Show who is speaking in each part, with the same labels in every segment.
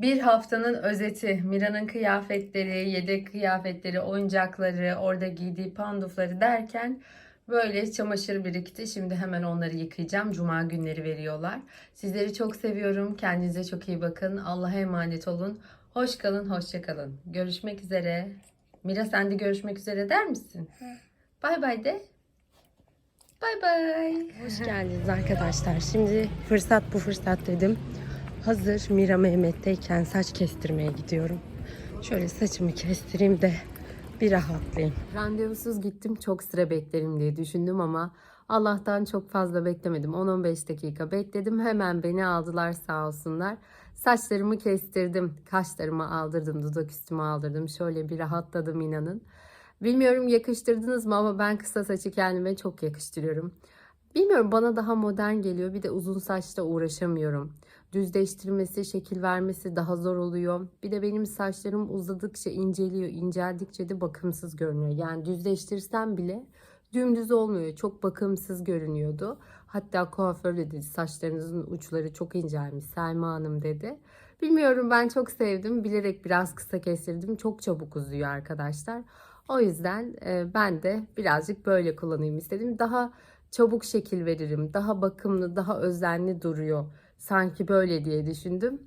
Speaker 1: Bir haftanın özeti, Mira'nın kıyafetleri, yedek kıyafetleri, oyuncakları, orada giydiği pandufları derken böyle çamaşır birikti. Şimdi hemen onları yıkayacağım. Cuma günleri veriyorlar. Sizleri çok seviyorum. Kendinize çok iyi bakın. Allah'a emanet olun. Hoş kalın, hoşça kalın. Görüşmek üzere. Mira sen de görüşmek üzere der misin? Bay bay de. Bay bay.
Speaker 2: Hoş geldiniz arkadaşlar. Şimdi fırsat bu fırsat dedim. Hazır Mira Mehmet'teyken saç kestirmeye gidiyorum. Şöyle saçımı kestireyim de bir rahatlayayım.
Speaker 1: Randevusuz gittim çok sıra beklerim diye düşündüm ama Allah'tan çok fazla beklemedim. 10-15 dakika bekledim. Hemen beni aldılar sağ olsunlar. Saçlarımı kestirdim. Kaşlarımı aldırdım. Dudak üstümü aldırdım. Şöyle bir rahatladım inanın. Bilmiyorum yakıştırdınız mı ama ben kısa saçı kendime çok yakıştırıyorum. Bilmiyorum bana daha modern geliyor. Bir de uzun saçta uğraşamıyorum. Düzleştirmesi, şekil vermesi daha zor oluyor. Bir de benim saçlarım uzadıkça inceliyor. İnceldikçe de bakımsız görünüyor. Yani düzleştirsem bile dümdüz olmuyor. Çok bakımsız görünüyordu. Hatta kuaför dedi saçlarınızın uçları çok incelmiş Selma Hanım dedi. Bilmiyorum ben çok sevdim. Bilerek biraz kısa kestirdim. Çok çabuk uzuyor arkadaşlar. O yüzden e, ben de birazcık böyle kullanayım istedim. Daha çabuk şekil veririm. Daha bakımlı, daha özenli duruyor. Sanki böyle diye düşündüm.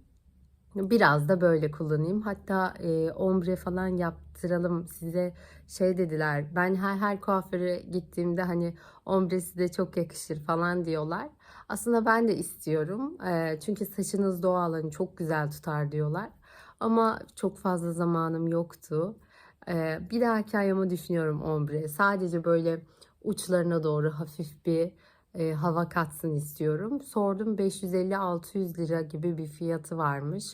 Speaker 1: Biraz da böyle kullanayım. Hatta e, ombre falan yaptıralım size şey dediler. Ben her her kuaföre gittiğimde hani ombresi de çok yakışır falan diyorlar. Aslında ben de istiyorum. E, çünkü saçınız doğal hani çok güzel tutar diyorlar. Ama çok fazla zamanım yoktu. E, bir dahaki ayımı düşünüyorum ombre. Sadece böyle uçlarına doğru hafif bir e, hava katsın istiyorum. Sordum 550-600 lira gibi bir fiyatı varmış.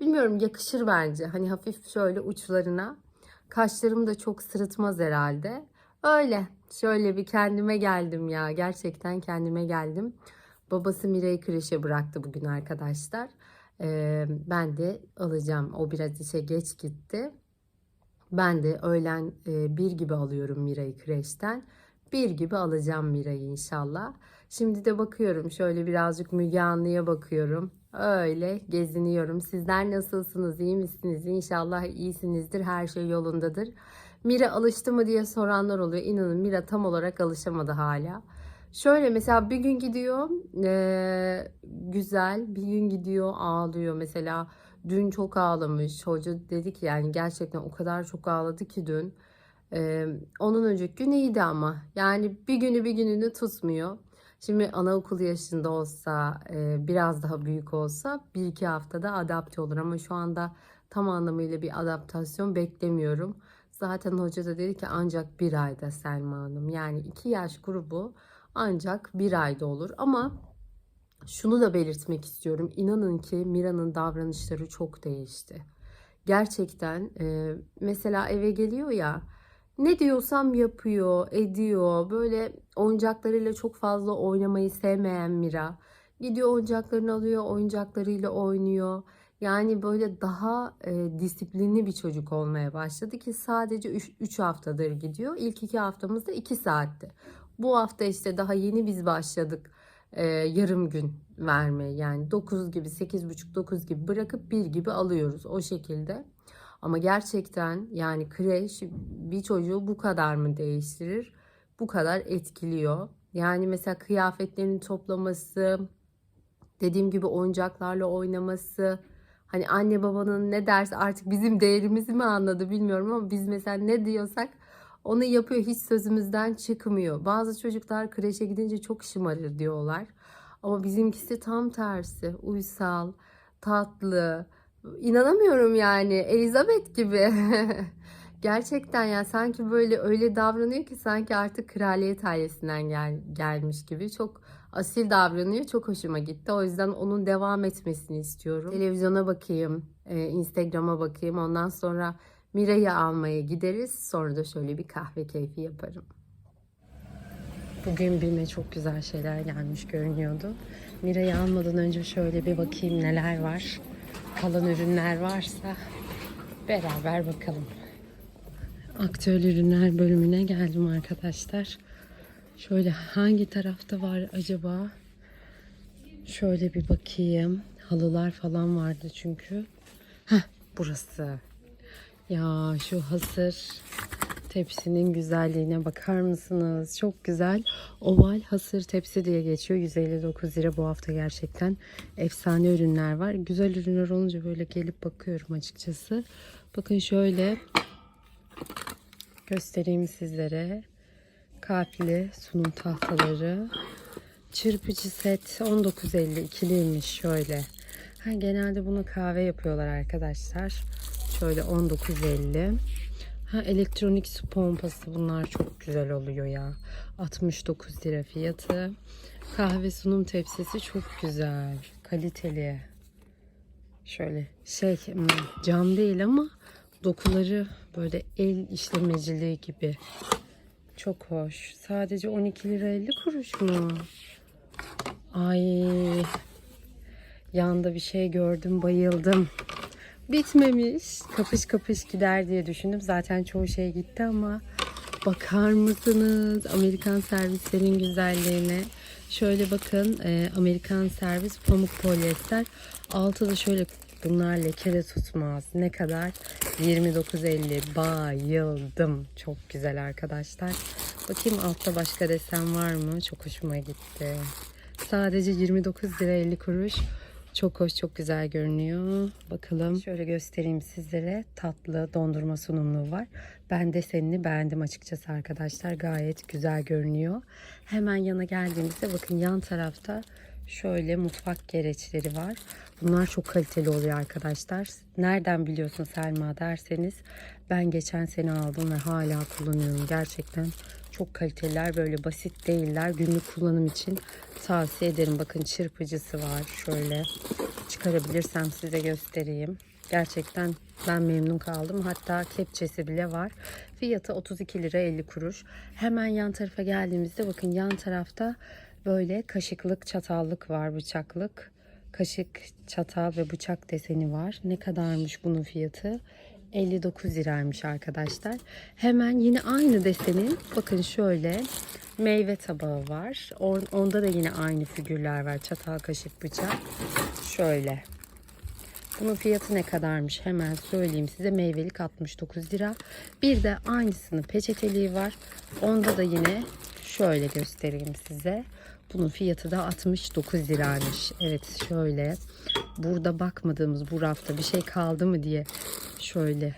Speaker 1: Bilmiyorum yakışır bence. Hani hafif şöyle uçlarına. Kaşlarım da çok sırıtmaz herhalde. Öyle. Şöyle bir kendime geldim ya. Gerçekten kendime geldim. Babası Mira'yı kreşe bıraktı bugün arkadaşlar. Ee, ben de alacağım. O biraz işe geç gitti. Ben de öğlen e, bir gibi alıyorum Mira'yı kreşten. Bir gibi alacağım Mira'yı inşallah. Şimdi de bakıyorum şöyle birazcık Müge Anlı'ya bakıyorum. Öyle geziniyorum. Sizler nasılsınız? iyi misiniz? İnşallah iyisinizdir. Her şey yolundadır. Mira alıştı mı diye soranlar oluyor. İnanın Mira tam olarak alışamadı hala. Şöyle mesela bir gün gidiyor eee, güzel bir gün gidiyor ağlıyor mesela dün çok ağlamış hoca dedi ki yani gerçekten o kadar çok ağladı ki dün Eee, onun önceki gün iyiydi ama yani bir günü bir gününü tutmuyor. Şimdi anaokulu yaşında olsa eee, biraz daha büyük olsa bir iki haftada adapte olur ama şu anda tam anlamıyla bir adaptasyon beklemiyorum. Zaten hoca da dedi ki ancak bir ayda Selma Hanım yani iki yaş grubu ancak bir ayda olur ama şunu da belirtmek istiyorum. İnanın ki Mira'nın davranışları çok değişti. Gerçekten e, mesela eve geliyor ya ne diyorsam yapıyor, ediyor. Böyle oyuncaklarıyla çok fazla oynamayı sevmeyen Mira. Gidiyor oyuncaklarını alıyor, oyuncaklarıyla oynuyor. Yani böyle daha e, disiplinli bir çocuk olmaya başladı ki sadece 3 haftadır gidiyor. İlk 2 haftamızda 2 saatti. Bu hafta işte daha yeni biz başladık e, yarım gün vermeye. Yani 9 gibi 8.30-9 gibi bırakıp 1 gibi alıyoruz o şekilde. Ama gerçekten yani kreş bir çocuğu bu kadar mı değiştirir? Bu kadar etkiliyor. Yani mesela kıyafetlerini toplaması, dediğim gibi oyuncaklarla oynaması, hani anne babanın ne derse artık bizim değerimizi mi anladı bilmiyorum ama biz mesela ne diyorsak onu yapıyor hiç sözümüzden çıkmıyor. Bazı çocuklar kreşe gidince çok şımarır diyorlar. Ama bizimkisi tam tersi. Uysal, tatlı. İnanamıyorum yani. Elizabeth gibi. Gerçekten ya sanki böyle öyle davranıyor ki sanki artık kraliyet ailesinden gel, gelmiş gibi. Çok asil davranıyor. Çok hoşuma gitti. O yüzden onun devam etmesini istiyorum. Televizyona bakayım, e, Instagram'a bakayım. Ondan sonra Mira'yı almaya gideriz. Sonra da şöyle bir kahve keyfi yaparım.
Speaker 2: Bugün BİM'e çok güzel şeyler gelmiş görünüyordu. Mira'yı almadan önce şöyle bir bakayım neler var. Kalan ürünler varsa beraber bakalım. Aktüel ürünler bölümüne geldim arkadaşlar. Şöyle hangi tarafta var acaba? Şöyle bir bakayım. Halılar falan vardı çünkü. Heh burası. Ya şu hasır tepsinin güzelliğine bakar mısınız? Çok güzel. Oval hasır tepsi diye geçiyor. 159 lira bu hafta gerçekten efsane ürünler var. Güzel ürünler olunca böyle gelip bakıyorum açıkçası. Bakın şöyle göstereyim sizlere. Kalpli sunum tahtaları. Çırpıcı set 19.50 ikiliymiş şöyle. Ha, genelde bunu kahve yapıyorlar arkadaşlar. Şöyle 19.50. Ha, elektronik su pompası bunlar çok güzel oluyor ya. 69 lira fiyatı. Kahve sunum tepsisi çok güzel. Kaliteli. Şöyle şey hmm, cam değil ama dokuları böyle el işlemeciliği gibi. Çok hoş. Sadece 12 lira 50 kuruş mu? Ay. Yanda bir şey gördüm bayıldım. Bitmemiş. Kapış kapış gider diye düşündüm. Zaten çoğu şey gitti ama bakar mısınız Amerikan servislerin güzelliğine? Şöyle bakın e, Amerikan servis pamuk polyester. Altı da şöyle bunlar leke de tutmaz. Ne kadar? 29.50 bayıldım. Çok güzel arkadaşlar. Bakayım altta başka desen var mı? Çok hoşuma gitti. Sadece 29 lira 50 kuruş. Çok hoş, çok güzel görünüyor. Bakalım. Şöyle göstereyim sizlere. Tatlı dondurma sunumluğu var. Ben desenini beğendim açıkçası arkadaşlar. Gayet güzel görünüyor. Hemen yana geldiğimizde bakın yan tarafta şöyle mutfak gereçleri var. Bunlar çok kaliteli oluyor arkadaşlar. Nereden biliyorsun Selma derseniz ben geçen sene aldım ve hala kullanıyorum. Gerçekten çok kaliteliler böyle basit değiller. Günlük kullanım için tavsiye ederim. Bakın çırpıcısı var. Şöyle çıkarabilirsem size göstereyim. Gerçekten ben memnun kaldım. Hatta kepçesi bile var. Fiyatı 32 lira 50 kuruş. Hemen yan tarafa geldiğimizde bakın yan tarafta böyle kaşıklık, çatallık var, bıçaklık. Kaşık, çatal ve bıçak deseni var. Ne kadarmış bunun fiyatı? 59 liraymış arkadaşlar. Hemen yine aynı desenin bakın şöyle meyve tabağı var. On- Onda da yine aynı figürler var. Çatal, kaşık, bıçak. Şöyle. Bunun fiyatı ne kadarmış hemen söyleyeyim size. Meyvelik 69 lira. Bir de aynısının peçeteliği var. Onda da yine şöyle göstereyim size. Bunun fiyatı da 69 liraymış. Evet şöyle. Burada bakmadığımız bu rafta bir şey kaldı mı diye şöyle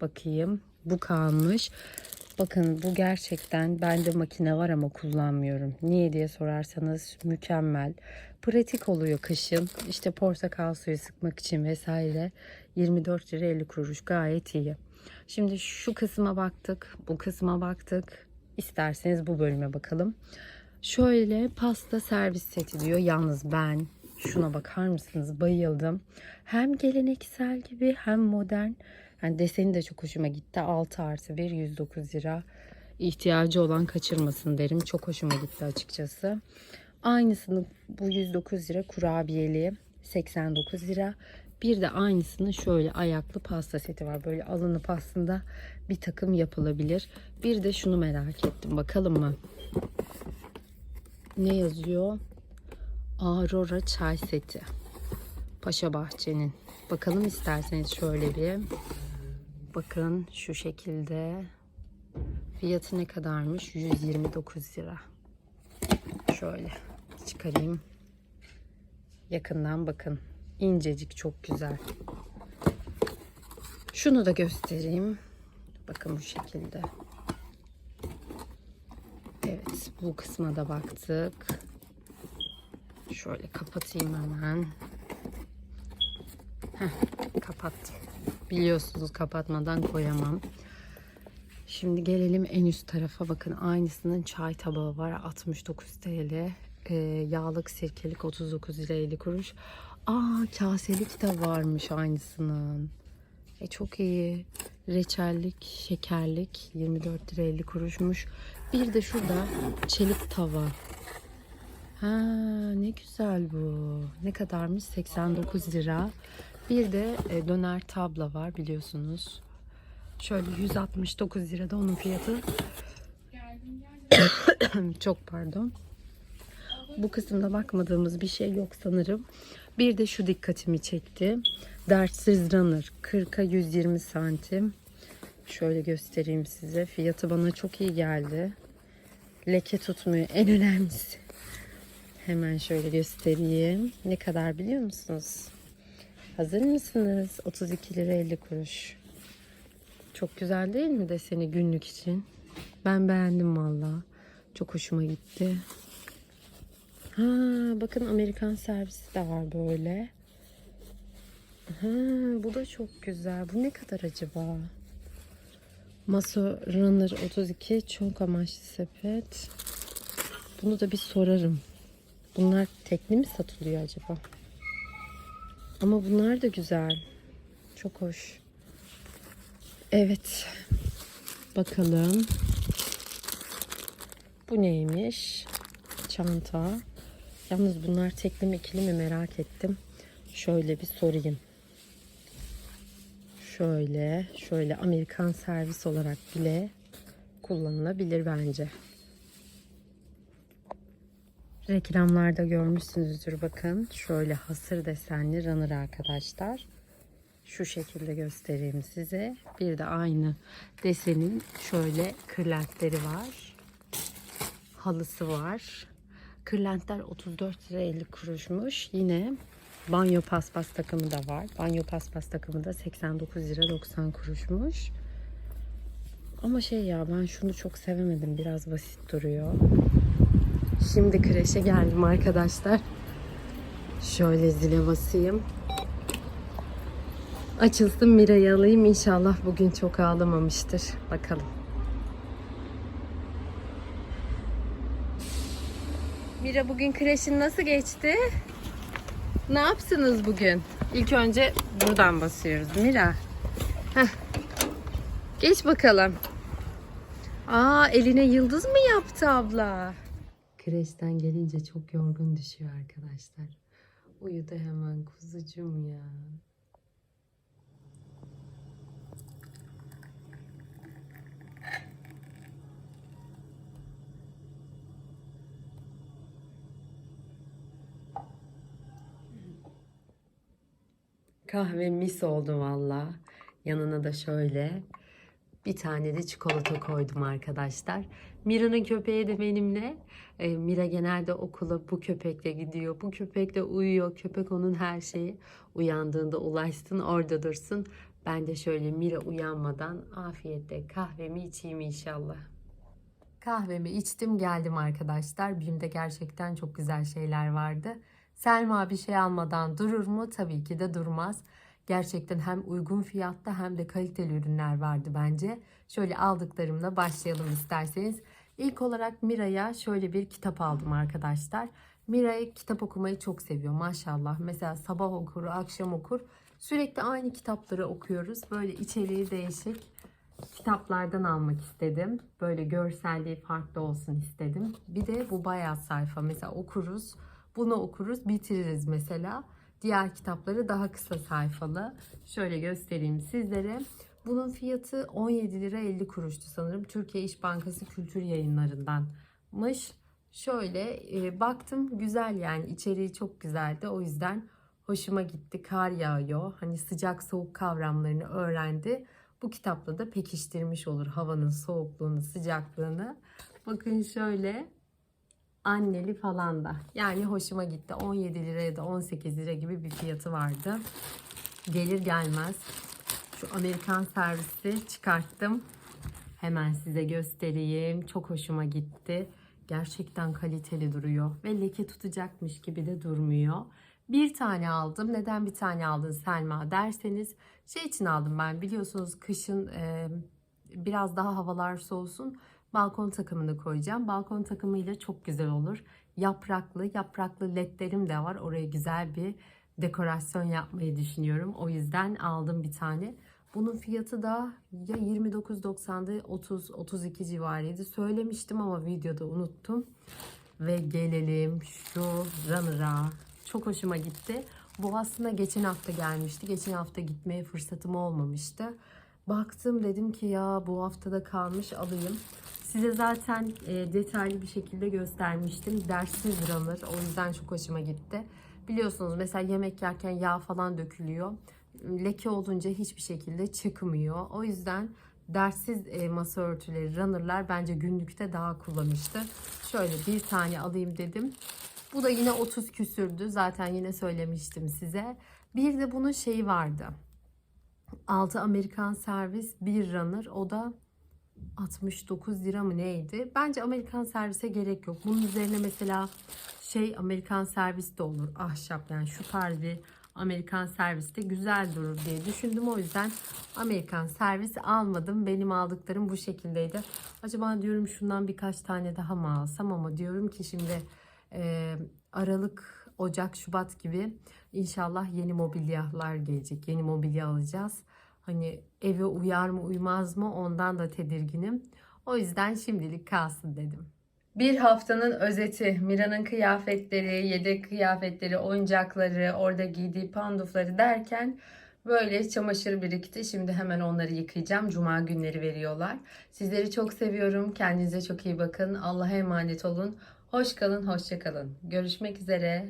Speaker 2: bakayım. Bu kalmış. Bakın bu gerçekten bende makine var ama kullanmıyorum. Niye diye sorarsanız mükemmel. Pratik oluyor kışın. İşte portakal suyu sıkmak için vesaire. 24 lira 50 kuruş gayet iyi. Şimdi şu kısma baktık. Bu kısma baktık. İsterseniz bu bölüme bakalım. Şöyle pasta servis seti diyor. Yalnız ben şuna bakar mısınız? Bayıldım. Hem geleneksel gibi hem modern. Yani deseni de çok hoşuma gitti. 6 artı 1 109 lira. İhtiyacı olan kaçırmasın derim. Çok hoşuma gitti açıkçası. Aynısını bu 109 lira kurabiyeli 89 lira. Bir de aynısının şöyle ayaklı pasta seti var. Böyle alınıp aslında bir takım yapılabilir. Bir de şunu merak ettim. Bakalım mı? Ne yazıyor? Aurora çay seti. Paşa Bahçe'nin. Bakalım isterseniz şöyle bir. Bakın şu şekilde. Fiyatı ne kadarmış? 129 lira. Şöyle çıkarayım. Yakından bakın. İncecik çok güzel. Şunu da göstereyim. Bakın bu şekilde. Evet bu kısma da baktık. Şöyle kapatayım hemen. Heh, kapattım. Biliyorsunuz kapatmadan koyamam. Şimdi gelelim en üst tarafa. Bakın aynısının çay tabağı var. 69 TL. Ee, yağlık sirkelik 39 lira 50 kuruş. Aa kaselik de varmış aynısının. E, çok iyi. Reçellik, şekerlik 24 lira 50 kuruşmuş. Bir de şurada çelik tava. Ha ne güzel bu. Ne kadarmış? 89 lira. Bir de e, döner tabla var biliyorsunuz. Şöyle 169 lirada onun fiyatı. Çok pardon. Bu kısımda bakmadığımız bir şey yok sanırım. Bir de şu dikkatimi çekti. Dertsiz runner 40'a 120 santim. Şöyle göstereyim size. Fiyatı bana çok iyi geldi. Leke tutmuyor en önemlisi. Hemen şöyle göstereyim. Ne kadar biliyor musunuz? Hazır mısınız? 32 lira 50 kuruş. Çok güzel değil mi deseni günlük için? Ben beğendim valla. Çok hoşuma gitti. Ha, bakın Amerikan servisi de var böyle. Ha, bu da çok güzel. Bu ne kadar acaba? Maso Runner 32 çok amaçlı sepet. Bunu da bir sorarım. Bunlar tekli mi satılıyor acaba? Ama bunlar da güzel. Çok hoş. Evet. Bakalım. Bu neymiş? Çanta. Yalnız bunlar tekli mi ikili mi merak ettim. Şöyle bir sorayım. Şöyle, şöyle Amerikan servis olarak bile kullanılabilir bence. Reklamlarda görmüşsünüzdür bakın. Şöyle hasır desenli runner arkadaşlar. Şu şekilde göstereyim size. Bir de aynı desenin şöyle kırlentleri var. Halısı var. Kırlentler 34 lira 50 kuruşmuş. Yine banyo paspas takımı da var. Banyo paspas takımı da 89 lira 90 kuruşmuş. Ama şey ya ben şunu çok sevemedim. Biraz basit duruyor. Şimdi kreşe geldim arkadaşlar. Şöyle zile basayım. Açılsın Mira'yı alayım. İnşallah bugün çok ağlamamıştır. Bakalım. Mira bugün kreşin nasıl geçti? Ne yaptınız bugün? İlk önce buradan basıyoruz Mira. Heh. Geç bakalım. Aa eline yıldız mı yaptı abla? Kreşten gelince çok yorgun düşüyor arkadaşlar. Uyudu hemen kuzucum ya. Kahve mis oldu valla. Yanına da şöyle bir tane de çikolata koydum arkadaşlar. Mira'nın köpeği de benimle. E, Mira genelde okula bu köpekle gidiyor. Bu köpekle uyuyor. Köpek onun her şeyi. Uyandığında ulaşsın orada dursun. Ben de şöyle Mira uyanmadan afiyetle kahvemi içeyim inşallah. Kahvemi içtim geldim arkadaşlar. Bim'de gerçekten çok güzel şeyler vardı. Selma bir şey almadan durur mu? Tabii ki de durmaz. Gerçekten hem uygun fiyatta hem de kaliteli ürünler vardı bence. Şöyle aldıklarımla başlayalım isterseniz. İlk olarak Mira'ya şöyle bir kitap aldım arkadaşlar. Mira kitap okumayı çok seviyor maşallah. Mesela sabah okur, akşam okur. Sürekli aynı kitapları okuyoruz. Böyle içeriği değişik kitaplardan almak istedim. Böyle görselliği farklı olsun istedim. Bir de bu bayağı sayfa. Mesela okuruz. Bunu okuruz, bitiririz mesela. Diğer kitapları daha kısa sayfalı. Şöyle göstereyim sizlere. Bunun fiyatı 17 lira 50 kuruştu sanırım. Türkiye İş Bankası Kültür Yayınlarındanmış. Şöyle e, baktım güzel yani içeriği çok güzeldi. O yüzden hoşuma gitti. Kar yağıyor. Hani sıcak soğuk kavramlarını öğrendi. Bu kitapla da pekiştirmiş olur havanın soğukluğunu, sıcaklığını. Bakın şöyle anneli falan da. Yani hoşuma gitti. 17 lira ya da 18 lira gibi bir fiyatı vardı. Gelir gelmez şu Amerikan servisi çıkarttım. Hemen size göstereyim. Çok hoşuma gitti. Gerçekten kaliteli duruyor ve leke tutacakmış gibi de durmuyor. Bir tane aldım. Neden bir tane aldın Selma derseniz şey için aldım ben. Biliyorsunuz kışın e, biraz daha havalar soğusun balkon takımını koyacağım. Balkon takımıyla çok güzel olur. Yapraklı, yapraklı ledlerim de var. Oraya güzel bir dekorasyon yapmayı düşünüyorum. O yüzden aldım bir tane. Bunun fiyatı da ya 29.90'dı 30 32 civarıydı. Söylemiştim ama videoda unuttum. Ve gelelim şu runner'a. Çok hoşuma gitti. Bu aslında geçen hafta gelmişti. Geçen hafta gitmeye fırsatım olmamıştı. Baktım dedim ki ya bu haftada kalmış alayım. Size zaten e, detaylı bir şekilde göstermiştim. Dersiz runner. O yüzden çok hoşuma gitti.
Speaker 1: Biliyorsunuz mesela yemek yerken yağ falan dökülüyor. Leke olunca hiçbir şekilde çıkmıyor. O yüzden dersiz e, masa örtüleri runner'lar bence günlükte daha kullanışlı. Şöyle bir tane alayım dedim. Bu da yine 30 küsürdü. Zaten yine söylemiştim size. Bir de bunun şeyi vardı. 6 Amerikan servis bir runner. O da 69 lira mı neydi? Bence Amerikan servise gerek yok. Bunun üzerine mesela şey Amerikan servis de olur. Ahşap yani şu tarz bir Amerikan servis de güzel durur diye düşündüm. O yüzden Amerikan servis almadım. Benim aldıklarım bu şekildeydi. Acaba diyorum şundan birkaç tane daha mı alsam ama diyorum ki şimdi e, Aralık, Ocak, Şubat gibi inşallah yeni mobilyalar gelecek. Yeni mobilya alacağız. Hani eve uyar mı uymaz mı ondan da tedirginim. O yüzden şimdilik kalsın dedim. Bir haftanın özeti, Mira'nın kıyafetleri, yedek kıyafetleri, oyuncakları, orada giydiği pandufları derken böyle çamaşır birikti. Şimdi hemen onları yıkayacağım. Cuma günleri veriyorlar. Sizleri çok seviyorum. Kendinize çok iyi bakın. Allah'a emanet olun. Hoş kalın, hoşça kalın. Görüşmek üzere.